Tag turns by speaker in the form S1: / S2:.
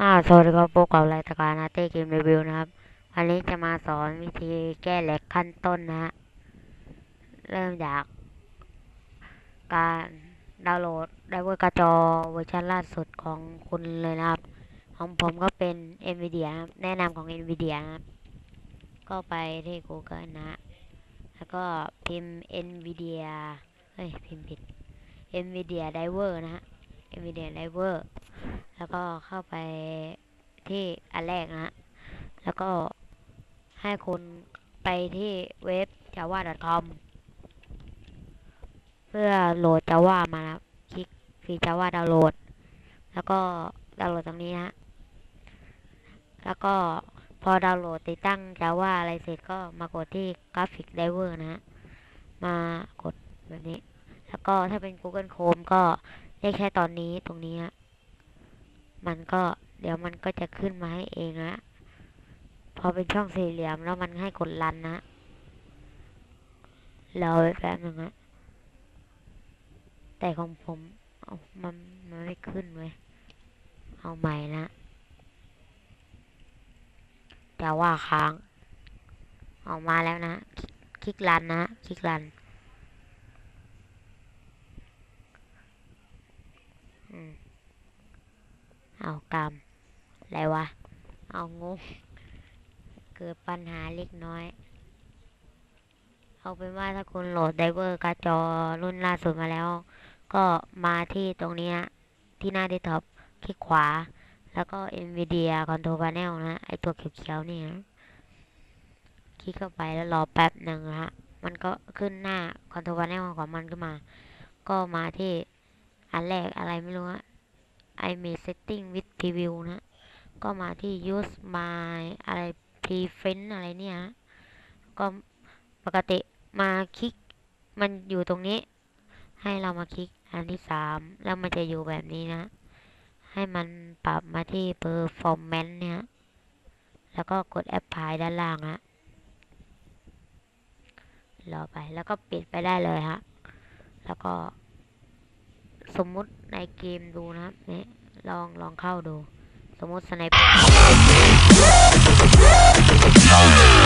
S1: สวัสดีครับพบกับรายการอาเต้เกมรีวิวนะครับ วันนี้จะมาสอนวิธีแก้แหลกขั้นต้นนะฮะ เริ่มจาก การดาวน์โหลดไดเวอร์การ์จอเวอร์ชันล่าสุดของคุณเลยนะครับ ของผมก็เป็น NVIDIA นะครับแนะนำของ NVIDIA นะครับก็ไปที่ Google นะฮะแล้วก็พิมพ์ NVIDIA เฮ้ย พิมพ์ผิด NVIDIA Driver นะฮะ NVIDIA Driver แล้วก็เข้าไปที่อันแรกนะ แล้วก็ให้คุณไปที่เว็บ java.com เพื่อโหลด java มานะครับคลิกฟรี java ดาวน์โหลด แล้วก็ดาวน์โหลดตรงนี้นะแล้วก็พอดาวน์โหลดติดตั้ง java อะไรเสร็จก็มากดที่ graphic driver นะฮะ มากดแบบนี้ แล้วก็ถ้าเป็น Google Chrome ก็ได้แค่ตอนนี้ตรงนี้ฮะ มันก็เดี๋ยวมันก็จะขึ้นมาให้เองนะพอเป็นช่องสี่เหลี่ยมแล้วมันให้กดรันนะรอแป๊บนึงนะแต่ของผมเอามันมันไม่ขึ้นเว้ยเอาใหม่นะแต่ว่าค้าง ออกมาแล้วนะ คลิกคลิกรันนะ คลิกรันอืม เอากรรมอะไรวะ เอางง เกิดปัญหาเล็กน้อย เอาเป็นว่าถ้าคุณโหลดไดเวอร์การ์ดจอรุ่นล่าสุดมาแล้ว ก็มาที่ตรงนี้ฮะที่หน้าเดสก์ท็อปคลิกขวา แล้วก็ NVIDIA Control Panel นะฮะไอตัวเขียวๆนี่ฮะคลิกเข้าไปแล้วรอแป๊บหนึ่งนะฮะ มันก็ขึ้นหน้า Control Panel ของมันขึ้นมา ก็มาที่อันแรกอะไรไม่รู้ฮะ I m a d setting with preview นะ ก็มาที่ use my อะไร preference อะไรเนี่ยฮะก็ปกติมาคลิก มันอยู่ตรงนี้ ให้เรามาคลิกอันที่สามแล้วมันจะอยู่แบบนี้นะ ให้มันปรับมาที่ performance เนี่ย แล้วก็กด apply ด้านล่างฮะรอไปแล้วก็ปิดไปได้เลยฮะ แล้วก็สมมุติในเกมดูนะครับนี่ ลองลองเข้าดู สมมติสไนเปอร์